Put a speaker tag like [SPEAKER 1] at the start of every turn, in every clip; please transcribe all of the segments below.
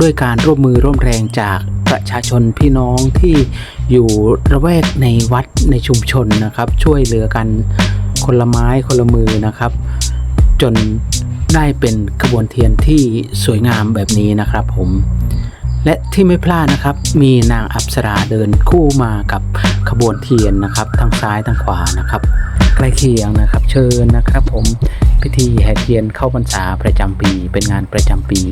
[SPEAKER 1] ด้วยการร่วมมือร่วมแรงจากประชาชนพี่น้องที่อยู่ระแวกในวัดในชุมชนนะครับ ช่วยเหลือกันคนละไม้คนละมือนะครับ จนได้เป็นขบวนเทียนที่สวยงามแบบนี้นะครับผม และที่ไม่พลาดนะครับ มีนางอัปสราเดินคู่มากับขบวนเทียนนะครับทางซ้ายทางขวานะครับใกล้เคียงนะครับ เชิญนะครับ ผมพิธีแห่เทียนเข้าพรรษาประจำปี เป็นงานประจำปี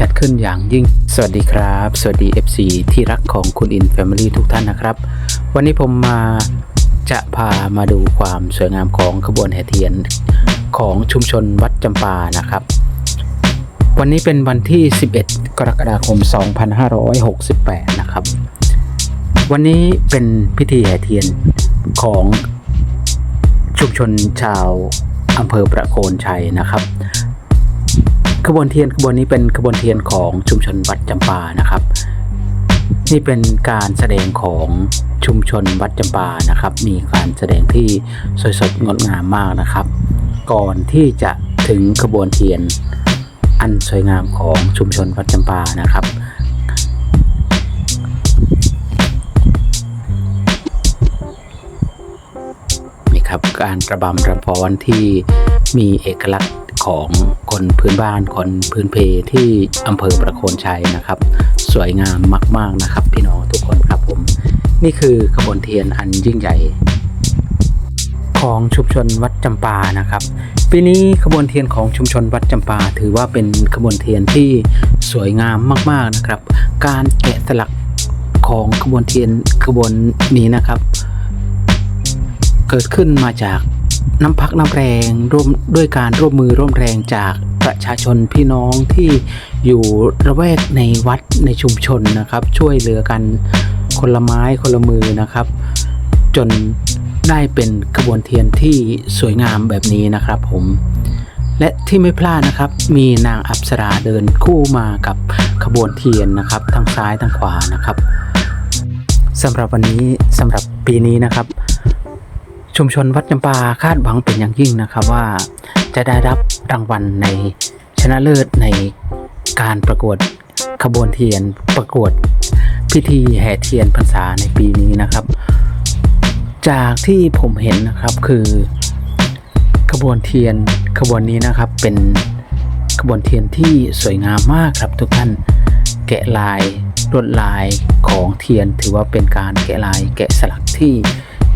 [SPEAKER 1] จัดขึ้นอย่างยิ่ง สวัสดีครับ สวัสดี FC ที่รักของคุณอินแฟมิลี่ทุกท่านนะครับ วันนี้ผมมาจะพามาดูความสวยงามของขบวนแห่เทียนของชุมชนวัดจำปานะครับ วันนี้เป็นวันที่ 11 กรกฎาคม 2568 นะครับ วันนี้เป็นพิธีแห่เทียนของชุมชนชาวอำเภอประโคนชัยนะครับ ขบวนเทียนขบวนนี้เป็นขบวนเทียนของชุมชนวัดจำปานะครับ นี่เป็นการแสดงของชุมชนวัดจำปานะครับ มีการแสดงที่สวยสดงดงามมากนะครับ ก่อนที่จะถึงขบวนเทียนอันสวยงามของชุมชนวัดจำปานะครับนี่ครับการระบำระฟ้อนที่มีเอกลักษณ์ ของคนพื้นบ้านคนพื้นเพที่อำเภอประโคนชัยนะครับ สวยงามมาก ๆนะครับ พี่น้องทุกคนครับผม นี่คือขบวนเทียนอันยิ่งใหญ่ ของชุมชนวัดจำปานะครับปีนี้ขบวนเทียนของชุมชนวัดจำปา ถือว่าเป็นขบวนเทียนที่สวยงามมาก ๆนะครับ การแกะสลักของขบวนเทียนขบวนนี้นะครับ เกิดขึ้นมาจาก น้ำพักน้ำแรงร่วมด้วยการร่วมมือร่วมแรงจากประชาชนพี่น้องที่อยู่ระแวกในวัดในชุมชนนะครับ ช่วยเหลือกันคนละไม้คนละมือนะครับ จนได้เป็นขบวนเทียนที่สวยงามแบบนี้นะครับผม และที่ไม่พลาดนะครับ มีนางอัปสราเดินคู่มากับขบวนเทียนนะครับทางซ้ายทางขวานะครับสำหรับวันนี้สำหรับปีนี้นะครับ ชุมชนวัดจำปาคาดหวังเป็นอย่างยิ่งนะครับว่าจะได้รับรางวัลในชนะเลิศในการประกวดขบวนเทียนประกวดพิธีแห่เทียนพรรษาในปีนี้นะครับ จากที่ผมเห็นนะครับคือขบวนเทียนขบวนนี้นะครับเป็นขบวนเทียนที่สวยงามมากครับทุกท่านแกะลายลวดลายของเทียนถือว่าเป็นการแกะลายแกะสลักที่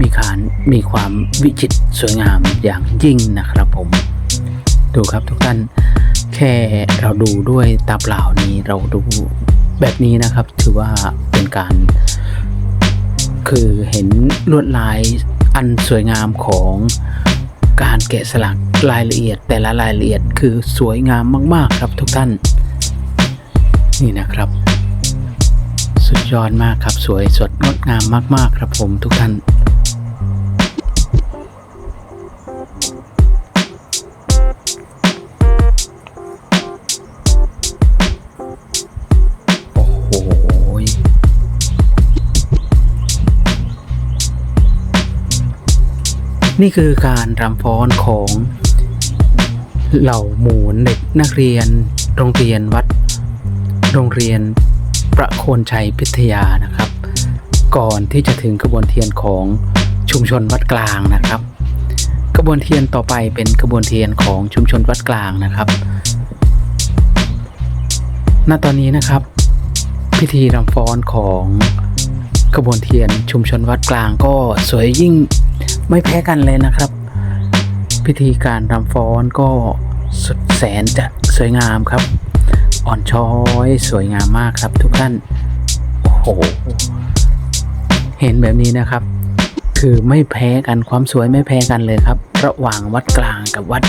[SPEAKER 1] มีการมีความวิจิตรสวยงามอย่างยิ่งนะครับผม ดูครับทุกท่านแค่เราดูด้วยตาเปล่านี้เราดูแบบนี้นะครับ ถือว่าเป็นการ คือเห็นลวดลายอันสวยงามของการแกะสลักรายละเอียด แต่ละรายละเอียดคือสวยงามมาก ๆ ครับทุกท่าน นี่นะครับ สุดยอดมากครับสวยสดงดงามมาก ๆ ครับผมทุกท่าน นี่คือการรำฟ้อนของเหล่าหมู่เด็กนักเรียน โรงเรียนวัด โรงเรียนประโคนชัยพิทยานะครับ ก่อนที่จะถึงกระบวนเทียนของชุมชนวัดกลางนะครับ กระบวนเทียนต่อไปเป็นกระบวนเทียนของชุมชนวัดกลางนะครับ ณ ตอนนี้นะครับ พิธีรำฟ้อนของขบวนเทียนชุมชนวัดกลางก็สวยยิ่ง ไม่แพ้กันเลยนะครับ พิธีการรำฟ้อนก็สุดแสนจะสวยงามครับ อ่อนช้อยสวยงามมากครับทุกท่าน โอ้โห เห็นแบบนี้นะครับ คือไม่แพ้กันความสวยไม่แพ้กันเลยครับ ระหว่างวัดกลางกับวัด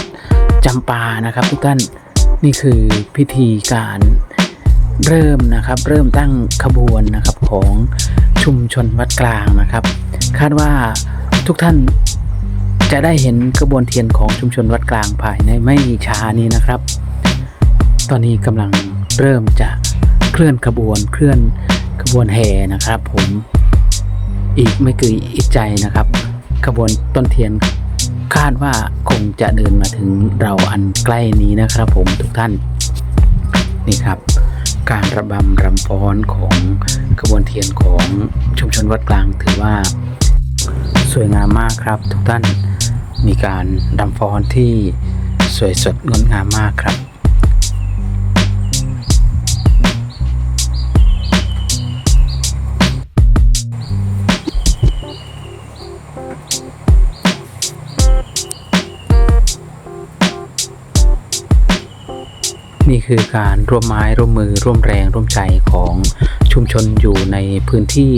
[SPEAKER 1] จำปานะครับ ทุกท่านนี่คือพิธีการเริ่มนะครับ เริ่มตั้งขบวนนะครับของชุมชนวัดกลางนะครับ คาดว่าทุกท่านจะได้เห็นกระบวนเทียนของชุมชนวัดกลางภายในไม่ช้านี้นะครับ ตอนนี้กำลังเริ่มจะเคลื่อนขบวนเคลื่อนขบวนแห่นะครับ ผมอีกไม่กี่อีกใจนะครับ ขบวนต้นเทียนคาดว่าคงจะเดินมาถึงเราอันใกล้นี้นะครับ ผมทุกท่านนี่ครับ การระบำรำฟ้อนของขบวนเทียนของชุมชนวัดกลางถือว่าสวยงามมากครับ ทุกท่านมีการรำฟ้อนที่สวยสดงดงามมากครับ นี่คือการร่วมไม้ร่วมมือร่วมแรงร่วมใจของชุมชนอยู่ในพื้นที่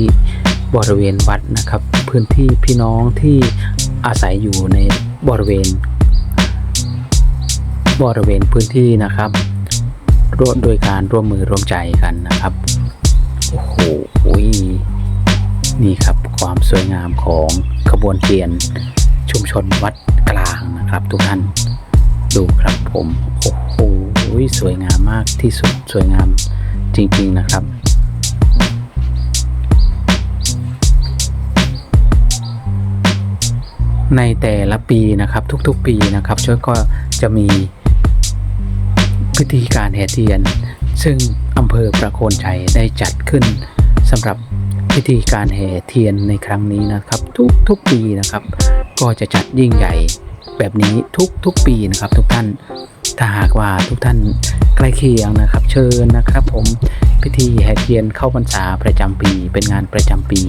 [SPEAKER 1] บริเวณวัดนะครับ พื้นที่พี่น้องที่อาศัยอยู่ในบริเวณ บริเวณพื้นที่นะครับร่วมโดยการร่วมมือร่วมใจกันนะครับโอ้โหนี่ครับความสวยงามของขบวนเทียนชุมชนวัดกลางนะครับ ทุกท่านดูครับผมโอ้โห สวยงามมากที่สุดสวยงามจริง ๆ นะครับในแต่ละปีนะครับทุกๆปีนะครับช่วยก็จะมีพิธีการแห่เทียน ซึ่งอำเภอประโคนชัยได้จัดขึ้นสำหรับพิธีการแห่เทียนในครั้งนี้นะครับ ทุกๆปีนะครับ ก็จะจัดยิ่งใหญ่แบบนี้ทุกทุกปีนะครับทุกท่าน ถ้าหากว่าทุกท่านใกล้เคียงนะครับ เชิญนะครับ ผมพิธีแห่เทียนเข้าพรรษาประจำปี เป็นงานประจำปี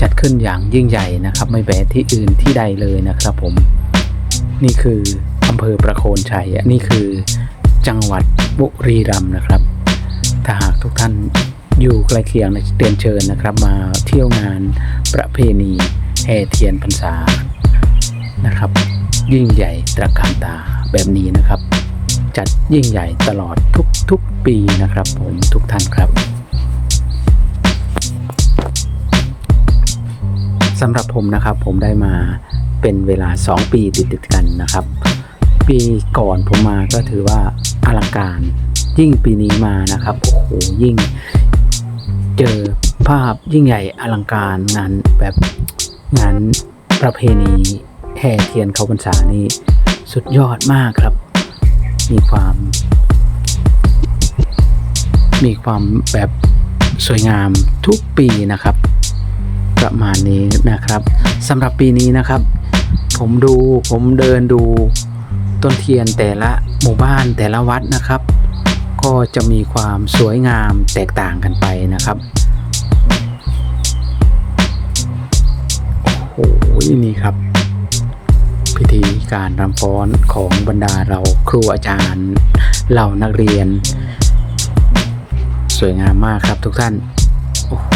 [SPEAKER 1] จัดขึ้นอย่างยิ่งใหญ่นะครับ ไม่แพ้ที่อื่นที่ใดเลยนะครับ ผมนี่คืออำเภอประโคนชัยอันนี่คือจังหวัดบุรีรัมย์นะครับ ถ้าหากทุกท่านอยู่ใกล้เคียงนะเรียนเชิญนะครับ มาเที่ยวงานประเพณีแห่เทียนพรรษานะครับ ยิ่งใหญ่ตระการตาแบบนี้นะครับ จัดยิ่งใหญ่ตลอดทุกทุกปีนะครับ ผมทุกท่านครับสำหรับผมนะครับผมได้มาเป็นเวลา 2 ปีติดๆกันนะครับ ปีก่อนผมมาก็ถือว่าอลังการ ยิ่งปีนี้มานะครับโอ้โหยิ่งเจอภาพยิ่งใหญ่อลังการงานแบบงานประเพณีแห่เทียนเขาพรรษานี่สุดยอดมากครับ มีความ มีความแบบสวยงามทุกปีนะครับ ประมาณนี้นะครับสำหรับปีนี้นะครับ ผมดูผมเดินดูต้นเทียนแต่ละหมู่บ้านแต่ละวัดนะครับ ก็จะมีความสวยงามแตกต่างกันไปนะครับโอ้โหนี่ครับ พิธีการรำฟ้อนของบรรดาเราครูอาจารย์เหล่านักเรียน สวยงามมากครับทุกท่าน โอ้โห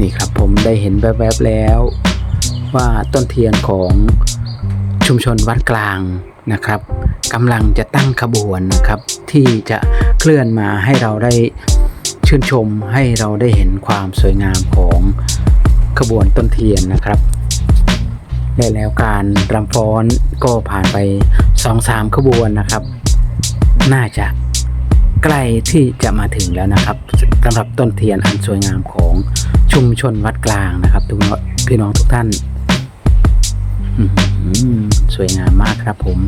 [SPEAKER 1] นี่ครับผมได้เห็นแวบๆแล้ว ว่าต้นเทียนของชุมชนวัดกลางนะครับกำลังจะตั้งขบวนนะครับ ที่จะเคลื่อนมาให้เราได้ ชื่นชมให้เราได้เห็นความสวยงามของขบวนต้นเทียนนะครับและแล้วการรำฟ้อนก็ผ่านไปสองสามขบวนนะครับ น่าจะใกล้ที่จะมาถึงแล้วนะครับสำหรับต้นเทียนอันสวยงามของชุมชนวัดกลางนะครับทุกพี่น้องทุกท่าน สวยงามมากครับผม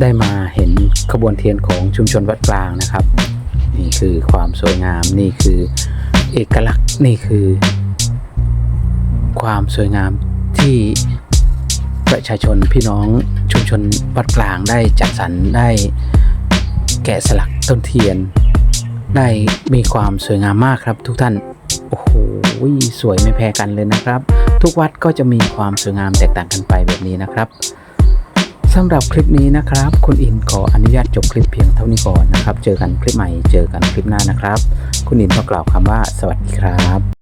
[SPEAKER 1] ได้มาเห็นขบวนเทียนของชุมชนวัดกลางนะครับ นี่คือความสวยงามนี่คือเอกลักษณ์นี่คือ ความสวยงามที่ประชาชนพี่น้องชุมชนวัดกลางได้จัดสรรได้แกะสลักต้นเทียน ได้มีความสวยงามมากครับทุกท่านโอ้โหสวยไม่แพ้กันเลยนะครับ ทุกวัดก็จะมีความสวยงามแตกต่างกันไปแบบนี้นะครับ สำหรับคลิปนี้นะครับ คุณอินขออนุญาตจบคลิปเพียงเท่านี้ก่อนนะครับ เจอกันคลิปใหม่ เจอกันคลิปหน้านะครับ คุณอินต้องกล่าวคำว่าสวัสดีครับ